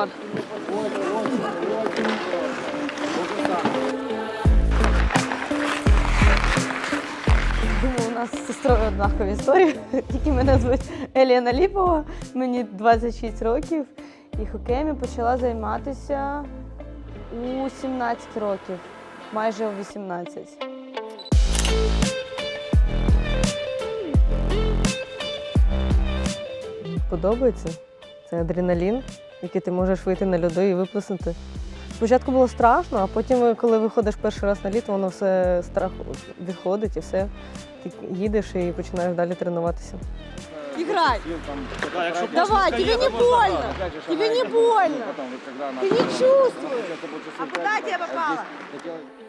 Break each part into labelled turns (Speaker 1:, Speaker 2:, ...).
Speaker 1: Ой. Думаю, у нас з сестрою однакові історії. Тільки мене звуть Еліна Ліпова, мені 26 років. І хокеєм я почала займатися у 17 років, майже у 18. Подобається. Це адреналін, який ти можеш вийти на льоду і виплеснути. Спочатку було страшно, а потім, коли виходиш перший раз на лід, воно все страх відходить і все. Ти їдеш і починаєш далі тренуватися. Играй! Давай, тебе не больно! Тебе не больно! Ты не чувствуешь! А куда тебе попало?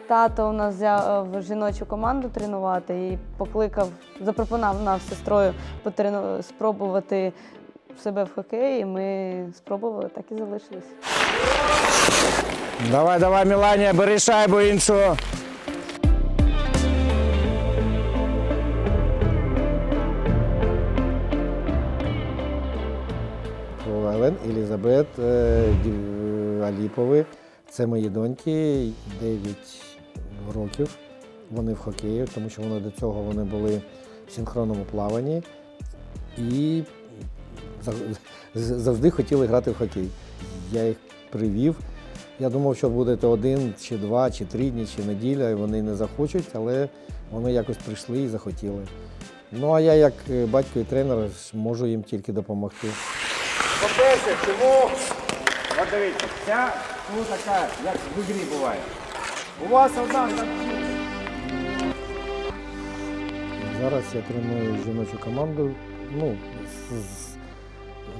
Speaker 1: Тато у нас взяв е, жіночу команду тренувати і покликав, запропонував нам з сестрою потрену- спробувати себе в хокеї. І ми спробували, так і залишились.
Speaker 2: Давай, давай, Міланія, бери шайбу іншу.
Speaker 3: Олен, Елізабет, е, Аліпови. Це мої доньки, 9 років. Вони в хокеї, тому що вони до цього вони були в синхронному плаванні і завжди хотіли грати в хокей. Я їх привів. Я думав, що буде то один, чи два, чи три дні, чи неділя, і вони не захочуть, але вони якось прийшли і захотіли. Ну а я, як е, батько і тренер, можу їм тільки допомогти.
Speaker 2: По-перше, чому? От дивіться, ця ну така, як в ігрі буває. У вас одна.
Speaker 3: Зараз я треную жіночу команду. Ну,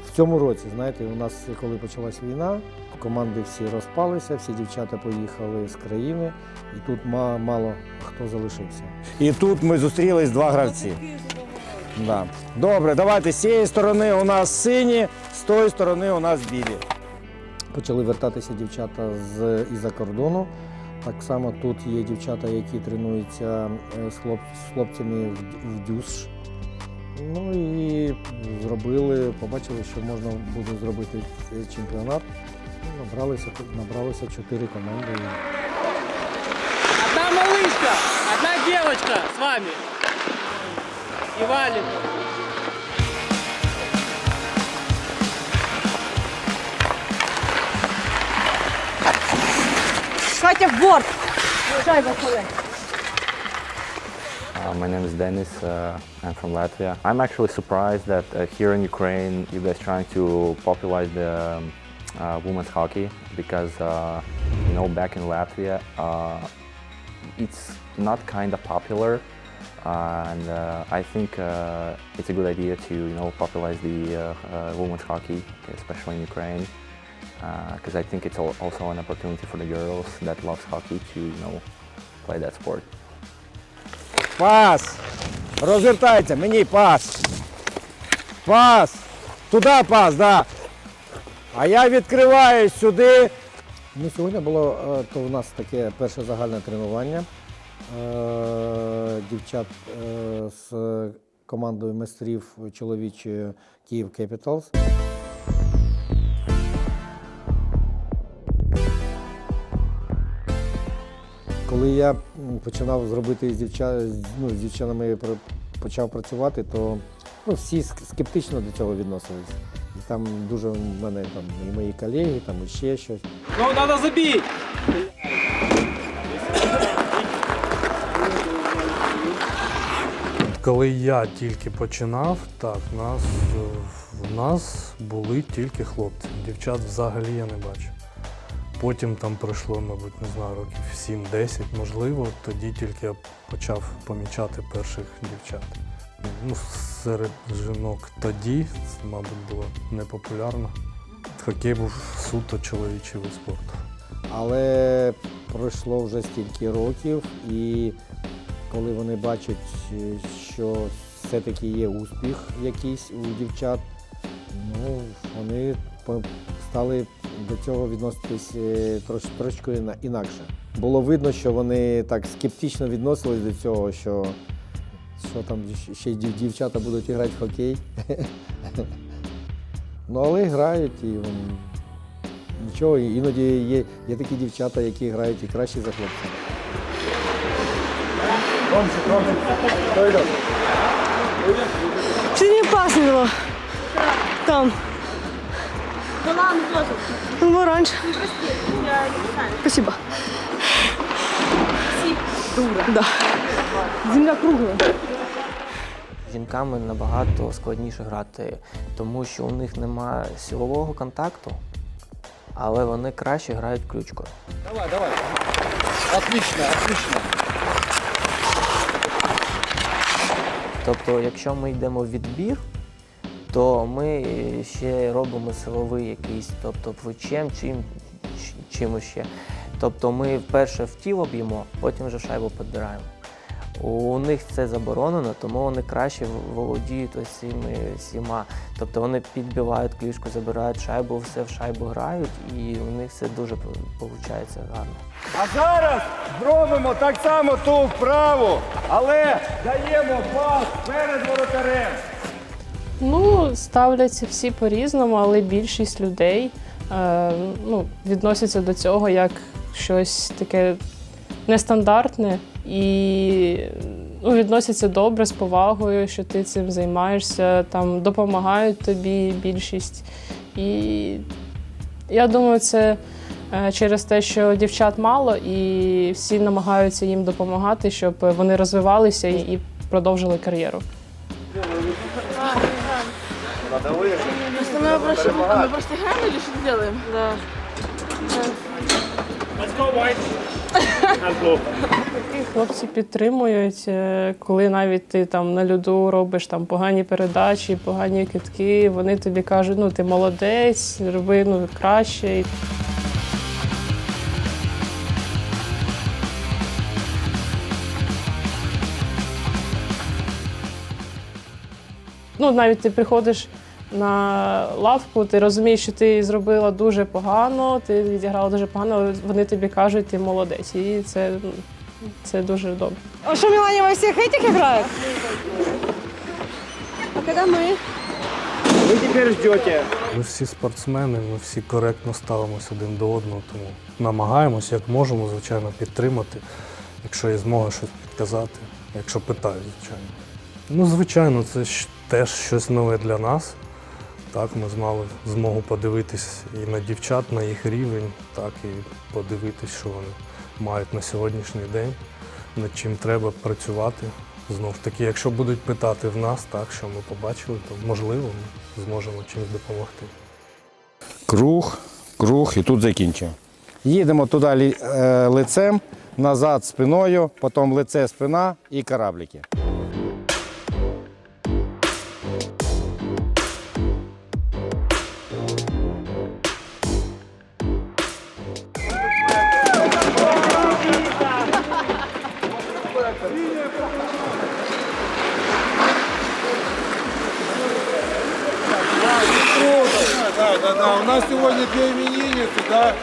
Speaker 3: в цьому році, знаєте, у нас, коли почалась війна, команди всі розпалися, всі дівчата поїхали з країни, і тут мало хто залишився.
Speaker 2: І тут ми зустрілись два гравці. Да. Добре, давайте з цієї сторони у нас сині, з тої сторони у нас білі.
Speaker 3: Почали вертатися дівчата з із-за кордону. Так само тут є дівчата, які тренуються е, з, хлоп, з хлопцями в, в дюш. Ну і зробили, побачили, що можна буде зробити чемпіонат. Ну, Набралися, набралися чотири команди.
Speaker 4: Одна малышка, одна девочка с вами. И Валик.
Speaker 1: Катя в борт! Шайба коли.
Speaker 5: Uh, my name is Denis. Uh, I'm from Latvia. I'm actually surprised that uh, here in Ukraine you guys trying to popularize the um, uh, women's hockey because uh, you know back in Latvia uh, it's not kind of popular, and I think it's a good idea to you know popularize the women's hockey, especially in Ukraine, because I think it's also an opportunity for the girls that loves hockey to you know play that sport.
Speaker 2: Пас! Розвертайте, мені пас. Пас! Туди пас, да. А я відкриваю сюди.
Speaker 3: Ну, сьогодні було е, то в нас таке перше загальне тренування е, дівчат е, з командою майстрів чоловічої Київ Capitals. Коли я починав зробити з, дівча, ну, з дівчатами пр- почав працювати, то ну, всі скептично до цього відносились. І там дуже в мене там і мої колеги, там і ще щось.
Speaker 4: Ну, надо забить.
Speaker 6: Коли я тільки починав, так, нас, в нас були тільки хлопці. Дівчат взагалі я не бачив. Потім там пройшло, мабуть, не знаю, років 7-10, можливо, тоді тільки я почав помічати перших дівчат. Ну, серед жінок тоді, це, мабуть, було непопулярно. Хокей був суто чоловічий вид спорту.
Speaker 3: Але пройшло вже стільки років, і коли вони бачать, що все-таки є успіх якийсь у дівчат, ну, вони стали до цього відноситись е, трош, трошки інакше. Було видно, що вони так скептично відносились до цього, що що там ще й дівчата будуть грати в хокей. Ну, але грають і нічого, іноді є, є такі дівчата, які грають і краще за хлопців.
Speaker 1: Сьогодні класно було. Там. Ну, оранж. Спасибо. Да. Земля кругла.
Speaker 7: З жінками набагато складніше грати, тому що у них немає силового контакту, але вони краще грають ключкою. Давай, давай. Тобто, якщо ми йдемо в відбір, то ми ще робимо силовий якийсь, тобто плечем чим, чимось ще. Тобто ми вперше в тіло б'ємо, потім вже шайбу підбираємо. У них це заборонено, тому вони краще володіють цими всіма. Тобто вони підбивають клішку, забирають шайбу, все в шайбу грають, і у них це дуже виходить гарно.
Speaker 2: А зараз зробимо так само ту вправу, але даємо пас перед воротарем.
Speaker 8: Ну, ставляться всі по-різному, але більшість людей е, ну, відносяться до цього як щось таке нестандартне і ну, відносяться добре з повагою, що ти цим займаєшся, там допомагають тобі більшість. І я думаю, це е, через те, що дівчат мало, і всі намагаються їм допомагати, щоб вони розвивалися і і продовжили кар'єру.
Speaker 1: Мы просто играем или что делаем? Да.
Speaker 8: І хлопці підтримують, е, коли навіть ти там на льоду робиш там погані передачі, погані китки, вони тобі кажуть, ну ти молодець, роби ну, краще. Ну, навіть ти приходиш на лавку, ти розумієш, що ти зробила дуже погано, ти відіграла дуже погано, вони тобі кажуть, ти молодець. І це, це дуже добре.
Speaker 1: А что, Милане во всех этих играет? А когда мы?
Speaker 2: Ви тепер ждете.
Speaker 6: Ми всі спортсмени, ми всі коректно ставимося один до одного, тому намагаємося, як можемо, звичайно, підтримати, якщо є змога щось підказати, якщо питають, звичайно. Ну, звичайно, це ж теж щось нове для нас. Так, ми змали змогу подивитись і на дівчат, на їх рівень, так і подивитись, що вони мають на сьогоднішній день, над чим треба працювати. Знов таки, якщо будуть питати в нас, так, що ми побачили, то можливо ми зможемо чимось допомогти.
Speaker 2: Круг, круг і тут закінчуємо. Їдемо туди е, лицем, назад спиною, потім лице, спина і кораблики.
Speaker 9: нас сегодня две именинницы, да?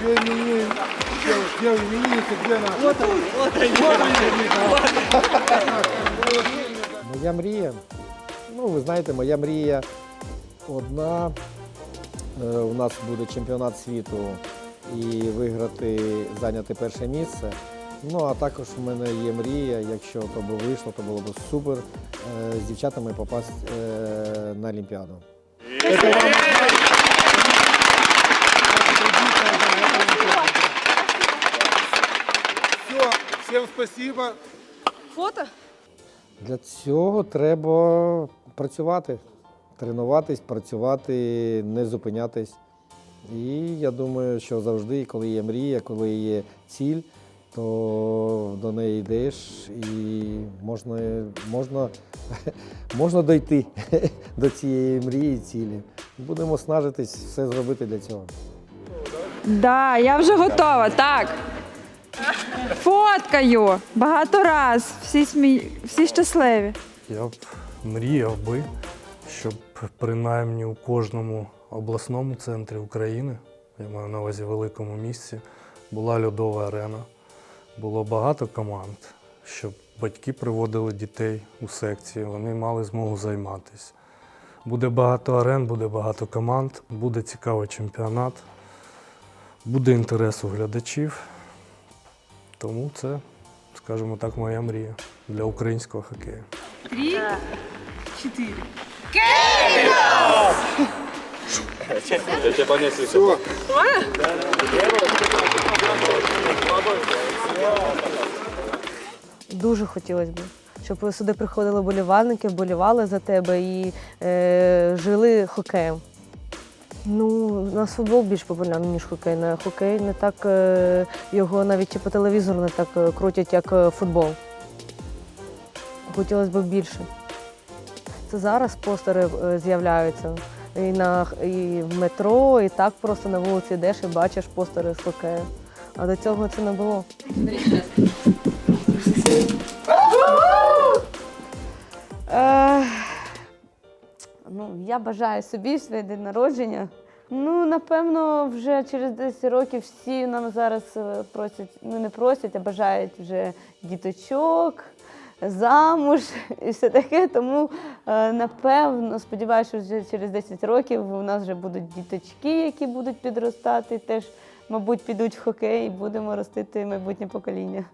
Speaker 9: Две именинницы. Где именинницы, где она? Вот они, вот они.
Speaker 3: Моя мрія. Ну, ви знаєте, моя мрія одна. Е, У нас буде чемпіонат світу і виграти, зайняти перше місце. Ну, а також в мене є мрія, якщо то би вийшло, то було б супер е, з дівчатами попасти е, на Олімпіаду.
Speaker 9: Спасибо.
Speaker 1: Фото?
Speaker 3: Для цього треба працювати, тренуватись, працювати, не зупинятись. І я думаю, що завжди, коли є мрія, коли є ціль, то до неї йдеш і можна, можна, можна дойти до цієї мрії, цілі. Будемо снажитись все зробити для цього.
Speaker 10: Да, я вже готова, так. Фоткаю багато раз. Всі, смі... Всі щасливі.
Speaker 6: Я б мріяв би, щоб принаймні у кожному обласному центрі України, я маю на увазі великому місці, була льодова арена, було багато команд, щоб батьки приводили дітей у секції, вони мали змогу займатися. Буде багато арен, буде багато команд, буде цікавий чемпіонат, буде інтерес у глядачів. Тому це, скажімо так, моя мрія для українського хокею. Чотири.
Speaker 1: Дуже хотілося б, щоб сюди приходили болівальники, вболівали за тебе і е, жили хокеєм. Ну, у нас футбол більш популярний, ніж хокей. На хокей не так е, його навіть по телевізору не так е, крутять, як е, футбол. Хотілося б більше. Це зараз постери з'являються. І, на, і в метро, і так просто на вулиці йдеш і бачиш постери з хокею. А до цього це не було. Я бажаю собі своє день народження. Ну, напевно, вже через 10 років всі нам зараз е, просять, ну не просять, а бажають вже діточок, замуж і все таке. Тому, е, напевно, сподіваюся, що вже через 10 років у нас вже будуть діточки, які будуть підростати, теж, мабуть, підуть в хокей і будемо ростити майбутнє покоління.